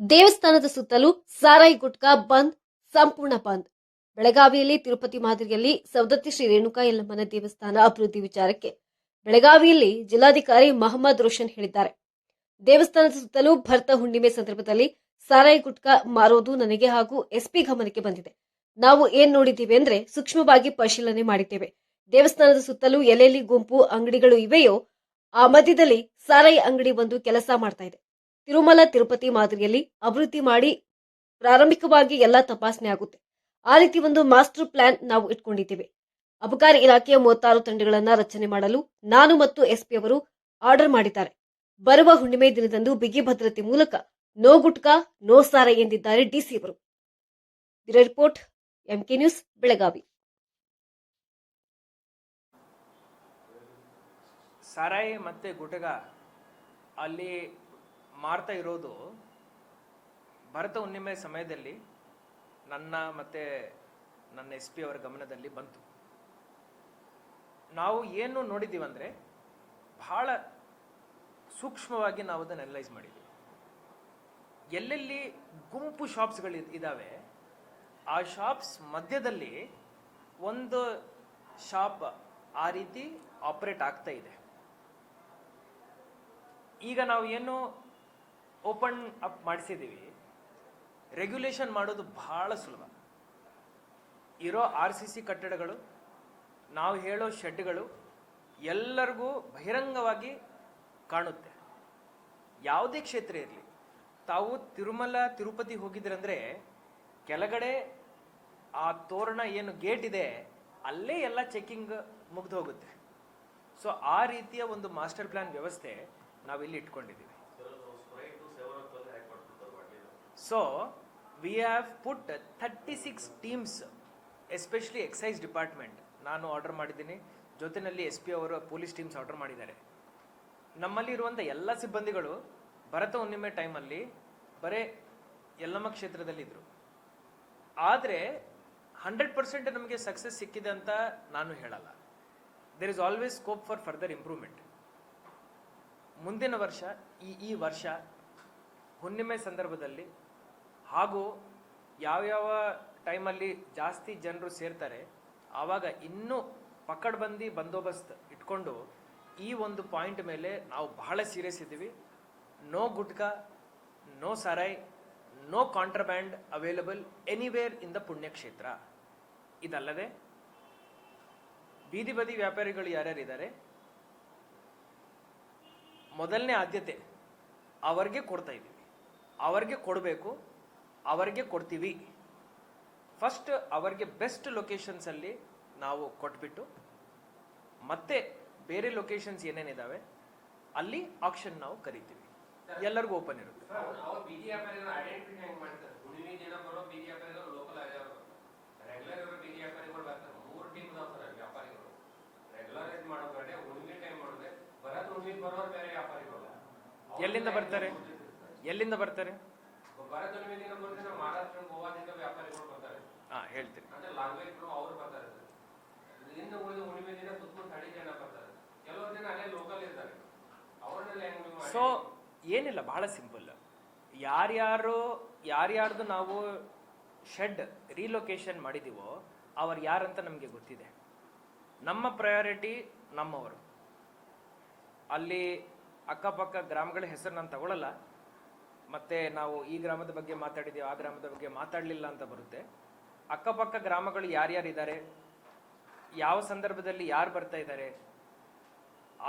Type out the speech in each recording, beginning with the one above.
ದೇವಸ್ಥಾನದ ಸುತ್ತಲೂ ಸಾರಾಯಿ ಗುಟ್ಕಾ ಬಂದ್, ಸಂಪೂರ್ಣ ಬಂದ್. ಬೆಳಗಾವಿಯಲ್ಲಿ ತಿರುಪತಿ ಮಾದರಿಯಲ್ಲಿ ಸವದತ್ತಿ ಶ್ರೀ ರೇಣುಕಾ ಯಲ್ಲಮ್ಮನ ದೇವಸ್ಥಾನ ಅಭಿವೃದ್ಧಿ ವಿಚಾರಕ್ಕೆ ಬೆಳಗಾವಿಯಲ್ಲಿ ಜಿಲ್ಲಾಧಿಕಾರಿ ಮಹಮ್ಮದ್ ರೋಷನ್ ಹೇಳಿದ್ದಾರೆ. ದೇವಸ್ಥಾನದ ಸುತ್ತಲೂ ಭರ್ತ ಹುಣ್ಣಿಮೆ ಸಂದರ್ಭದಲ್ಲಿ ಸಾರಾಯಿ ಗುಟ್ಕಾ ಮಾರೋದು ನನಗೆ ಹಾಗೂ ಎಸ್ಪಿ ಗಮನಕ್ಕೆ ಬಂದಿದೆ. ನಾವು ಏನ್ ನೋಡಿದ್ದೀವಿ ಅಂದ್ರೆ ಸೂಕ್ಷ್ಮವಾಗಿ ಪರಿಶೀಲನೆ ಮಾಡಿದ್ದೇವೆ. ದೇವಸ್ಥಾನದ ಸುತ್ತಲೂ ಎಲ್ಲೆಲ್ಲಿ ಗುಂಪು ಅಂಗಡಿಗಳು ಇವೆಯೋ, ಆ ಮಧ್ಯದಲ್ಲಿ ಸಾರಾಯಿ ಅಂಗಡಿ ಒಂದು ಕೆಲಸ ಮಾಡ್ತಾ ಇದೆ. ತಿರುಮಲ ತಿರುಪತಿ ಮಾದರಿಯಲ್ಲಿ ಅಭಿವೃದ್ಧಿ ಮಾಡಿ ಪ್ರಾರಂಭಿಕವಾಗಿ ಎಲ್ಲ ತಪಾಸಣೆ ಆಗುತ್ತೆ. ಆ ರೀತಿ ಒಂದು ಮಾಸ್ಟರ್ ಪ್ಲಾನ್ ನಾವು ಇಟ್ಕೊಂಡಿದ್ದೇವೆ. ಅಬಕಾರಿ ಇಲಾಖೆಯ ಮೂವತ್ತಾರು ತಂಡಗಳನ್ನು ರಚನೆ ಮಾಡಲು ನಾನು ಮತ್ತು ಎಸ್ಪಿ ಅವರು ಆರ್ಡರ್ ಮಾಡಿದ್ದಾರೆ. ಬರುವ ಹುಣ್ಣಿಮೆ ದಿನದಂದು ಬಿಗಿ ಭದ್ರತೆ ಮೂಲಕ ನೋ ಗುಟ್ಕಾ, ನೋ ಸಾರ ಎಂದಿದ್ದಾರೆ ಡಿಸಿ ಅವರು. Report MK news, Belagavi. ಸಾರಾಯಿ ಮತ್ತೆ ಗುಟಗ ಅಲ್ಲಿ ಮಾರ್ತಾ ಇರೋದು ಭರತ ಹುಣ್ಣಿಮೆ ಸಮಯದಲ್ಲಿ ನನ್ನ ಮತ್ತೆ ನನ್ನ ಎಸ್ ಪಿ ಅವರ ಗಮನದಲ್ಲಿ ಬಂತು. ನಾವು ಏನು ನೋಡಿದ್ದೀವಂದರೆ ಬಹಳ ಸೂಕ್ಷ್ಮವಾಗಿ ನಾವು ಅದನ್ನು ಅನಲೈಸ್ ಮಾಡಿದ್ದೀವಿ ಎಲ್ಲೆಲ್ಲಿ ಗುಂಪು ಶಾಪ್ಸ್ಗಳು ಇದ್ದಾವೆ ಆ ಶಾಪ್ಸ್ ಮಧ್ಯದಲ್ಲಿ ಒಂದು ಶಾಪ್ ಆ ರೀತಿ ಆಪರೇಟ್ ಆಗ್ತಾ ಇದೆ. ಈಗ ನಾವು ಏನು ಓಪನ್ ಅಪ್ ಮಾಡಿಸಿದ್ದೀವಿ. ರೆಗ್ಯುಲೇಷನ್ ಮಾಡೋದು ಬಹಳ ಸುಲಭ. ಇರೋ ಆರ್ ಸಿ ಸಿ ಕಟ್ಟಡಗಳು, ನಾವು ಹೇಳೋ ಶೆಡ್ಗಳು ಎಲ್ಲರಿಗೂ ಬಹಿರಂಗವಾಗಿ ಕಾಣುತ್ತೆ. ಯಾವುದೇ ಕ್ಷೇತ್ರ ಇರಲಿ, ತಾವು ತಿರುಮಲ, ತಿರುಪತಿ ಹೋಗಿದ್ರಂದ್ರೆ ಕೆಳಗಡೆ ಆ ತೋರಣ ಏನು ಗೇಟ್ ಇದೆ, ಅಲ್ಲೇ ಎಲ್ಲ ಚೆಕ್ಕಿಂಗ್ ಮುಗಿದು ಹೋಗುತ್ತೆ. ಸೊ ಆ ರೀತಿಯ ಒಂದು ಮಾಸ್ಟರ್ ಪ್ಲಾನ್ ವ್ಯವಸ್ಥೆ ನಾವಿಲ್ಲಿ ಇಟ್ಕೊಂಡಿದ್ದೀವಿ. So we have put thirty six teams especially excise department ನಾನು ಆರ್ಡರ್ ಮಾಡಿದ್ದೀನಿ. ಜೊತೆಯಲ್ಲಿ ಎಸ್ ಪಿ ಅವರು ಪೊಲೀಸ್ ಟೀಮ್ಸ್ ಆರ್ಡರ್ ಮಾಡಿದ್ದಾರೆ. ನಮ್ಮಲ್ಲಿ ಇರುವಂಥ ಎಲ್ಲ ಸಿಬ್ಬಂದಿಗಳು ಭರತ ಹುಣ್ಣಿಮೆ ಟೈಮಲ್ಲಿ ಬರೇ ಯಲ್ಲಮ್ಮ ಕ್ಷೇತ್ರದಲ್ಲಿದ್ದರು ಆದರೆ ಹಂಡ್ರೆಡ್ ಪರ್ಸೆಂಟ್ ನಮಗೆ ಸಕ್ಸಸ್ ಸಿಕ್ಕಿದೆ ಅಂತ ನಾನು ಹೇಳಲ್ಲ. There is always scope for further improvement ಮುಂದಿನ ವರ್ಷ, ಈ ಈ ವರ್ಷ ಹುಣ್ಣಿಮೆ ಸಂದರ್ಭದಲ್ಲಿ ಹಾಗೂ ಯಾವ್ಯಾವ ಟೈಮಲ್ಲಿ ಜಾಸ್ತಿ ಜನರು ಸೇರ್ತಾರೆ, ಆವಾಗ ಇನ್ನೂ ಪಕಡ್ಬಂದಿ ಬಂದೋಬಸ್ತ್ ಇಟ್ಕೊಂಡು ಈ ಒಂದು ಪಾಯಿಂಟ್ ಮೇಲೆ ನಾವು ಬಹಳ ಸೀರಿಯಸ್ ಇದ್ದೀವಿ. No gutka, no sarai no contraband available anywhere in the ಪುಣ್ಯಕ್ಷೇತ್ರ. ಇದಲ್ಲದೆ ಬೀದಿ ಬದಿ ವ್ಯಾಪಾರಿಗಳು ಯಾರ್ಯಾರಿದ್ದಾರೆ? ಮೊದಲನೇ ಆದ್ಯತೆ ಅವರಿಗೆ ಕೊಡ್ತಾ ಇದ್ದೀವಿ. ಅವರಿಗೆ ಕೊಡಬೇಕು. ಅವರಿಗೆ ಕೊಡ್ತೀವಿ. ಫಸ್ಟ್ ಅವರಿಗೆ ಬೆಸ್ಟ್ ಲೊಕೇಶನ್ಸಲ್ಲಿ ನಾವು ಕೊಟ್ಬಿಟ್ಟು ಮತ್ತೆ ಬೇರೆ ಲೊಕೇಶನ್ಸ್ ಏನೇನಿದ್ದಾವೆ ಅಲ್ಲಿ ಆಕ್ಷನ್ ನಾವು ಕರಿತೀವಿ. ಎಲ್ಲರಿಗೂ ಓಪನ್ ಇರುತ್ತೆ. ಎಲ್ಲಿಂದ ಬರ್ತಾರೆ? ಎಲ್ಲಿಂದ ಬರ್ತಾರೆ? ಹಾ ಹೇಳ್ತೀನಿ. ಸೊ ಏನಿಲ್ಲ ಬಹಳ ಸಿಂಪಲ್ ಯಾರ್ಯಾರು ಯಾರ್ಯಾರ್ದು ನಾವು ಶೆಡ್ ರೀಲೊಕೇಶನ್ ಮಾಡಿದೀವೋ ಅವ್ರು ಯಾರಂತ ನಮಗೆ ಗೊತ್ತಿದೆ. ನಮ್ಮ ಪ್ರಯಾರಿಟಿ ನಮ್ಮವರು. ಅಲ್ಲಿ ಅಕ್ಕಪಕ್ಕ ಗ್ರಾಮಗಳ ಹೆಸರು ನಾನು ತಗೊಳ್ಳಲ್ಲ ಮತ್ತೆ ನಾವು ಈ ಗ್ರಾಮದ ಬಗ್ಗೆ ಮಾತಾಡಿದ್ದೇವೆ ಆ ಗ್ರಾಮದ ಬಗ್ಗೆ ಮಾತಾಡಲಿಲ್ಲ ಅಂತ ಬರುತ್ತೆ. ಅಕ್ಕಪಕ್ಕ ಗ್ರಾಮಗಳು ಯಾರ್ಯಾರಿದ್ದಾರೆ? ಯಾವ ಸಂದರ್ಭದಲ್ಲಿ ಯಾರು ಬರ್ತಾ ಇದ್ದಾರೆ?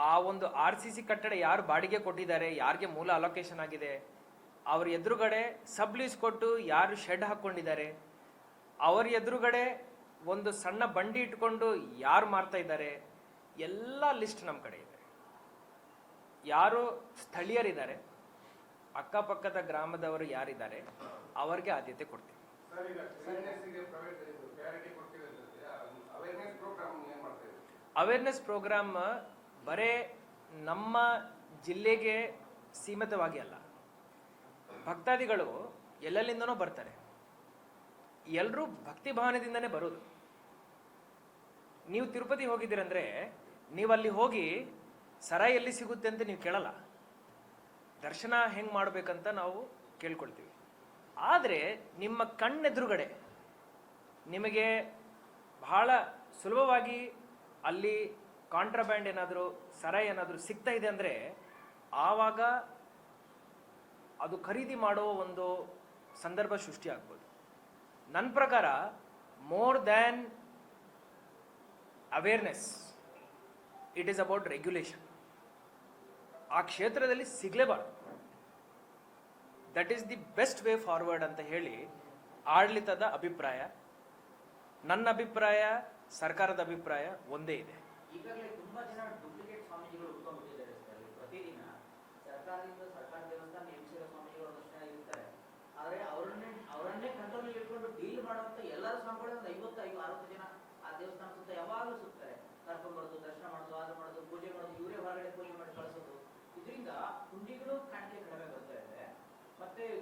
ಆ ಒಂದು ಆರ್ ಸಿ ಸಿ ಕಟ್ಟಡ ಯಾರು ಬಾಡಿಗೆ ಕೊಟ್ಟಿದ್ದಾರೆ? ಯಾರಿಗೆ ಮೂಲ ಅಲೋಕೇಶನ್ ಆಗಿದೆ? ಅವ್ರ ಎದುರುಗಡೆ ಸಬ್ ಲೀಸ್ ಕೊಟ್ಟು ಯಾರು ಶೆಡ್ ಹಾಕ್ಕೊಂಡಿದ್ದಾರೆ ಅವ್ರ ಎದುರುಗಡೆ ಒಂದು ಸಣ್ಣ ಬಂಡಿ ಇಟ್ಕೊಂಡು ಯಾರು ಮಾರ್ತಾ ಇದ್ದಾರೆ? ಎಲ್ಲ ಲಿಸ್ಟ್ ನಮ್ಮ ಕಡೆ ಇದೆ. ಯಾರು ಸ್ಥಳೀಯರಿದ್ದಾರೆ? ಅಕ್ಕಪಕ್ಕದ ಗ್ರಾಮದವರು ಯಾರಿದ್ದಾರೆ ಅವರಿಗೆ ಆದ್ಯತೆ ಕೊಡ್ತೀವಿ. ಅವೇರ್ನೆಸ್ ಪ್ರೋಗ್ರಾಮ್ ಬರೇ ನಮ್ಮ ಜಿಲ್ಲೆಗೆ ಸೀಮಿತವಾಗಿ ಅಲ್ಲ. ಭಕ್ತಾದಿಗಳು ಎಲ್ಲೆಲ್ಲಿಂದನೂ ಬರ್ತಾರೆ. ಎಲ್ಲರೂ ಭಕ್ತಿ ಭಾವನೆದಿಂದನೇ ಬರೋದು. ನೀವು ತಿರುಪತಿ ಹೋಗಿದ್ದೀರಂದ್ರೆ ನೀವು ಅಲ್ಲಿ ಹೋಗಿ ಸರ ಎಲ್ಲಿ ಸಿಗುತ್ತೆ ಅಂತ ನೀವು ಕೇಳಲ್ಲ. ದರ್ಶನ ಹೆಂಗ್ ಮಾಡ್ಬೇಕಂತ ನಾವು ಕೇಳ್ಕೊಳ್ತೀವಿ. ಆದರೆ ನಿಮ್ಮ ಕಣ್ಣೆದುರುಗಡೆ ನಿಮಗೆ ಬಹಳ ಸುಲಭವಾಗಿ ಅಲ್ಲಿ ಕಾಂಟ್ರಾಬ್ಯಾಂಡ್ ಏನಾದರೂ, ಸರ ಏನಾದರೂ ಸಿಗ್ತಾ ಇದೆ ಅಂದರೆ ಆವಾಗ ಅದು ಖರೀದಿ ಮಾಡೋ ಒಂದು ಸಂದರ್ಭ ಸೃಷ್ಟಿ ಆಗ್ಬೋದು. ನನ್ನ ಪ್ರಕಾರ more than awareness it is about regulation ಆ ಕ್ಷೇತ್ರದಲ್ಲಿ ಸಿಗಲೇಬಾರ್ದು. That is the best way forward ಅಂತ ಹೇಳಿ ಆಡಳಿತದ ಅಭಿಪ್ರಾಯ, ನನ್ನ ಅಭಿಪ್ರಾಯ, ಸರ್ಕಾರದ ಅಭಿಪ್ರಾಯ ಒಂದೇ ಇದೆ. ಈಗಾಗಲೇ ತುಂಬಾ ಜನ ಅದು ಮಾಡೋದು ಉಳ್ಕೊಂಡ್ಬಿಟ್ಟಿದ್ದಾರೆ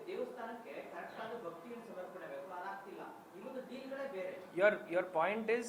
ದೇವಸ್ಥಾನಕ್ಕೆ ಕರೆಕ್ಟ್ ಆದ ಭಕ್ತಿಯನ್ನು ಸಮರ್ಪಣೆ ಬೇಕು ಅದಾಗ್ತಿಲ್ಲ ಇವಾಗ ಡೀಲ್ಗಳೇ ಬೇರೆ your your point is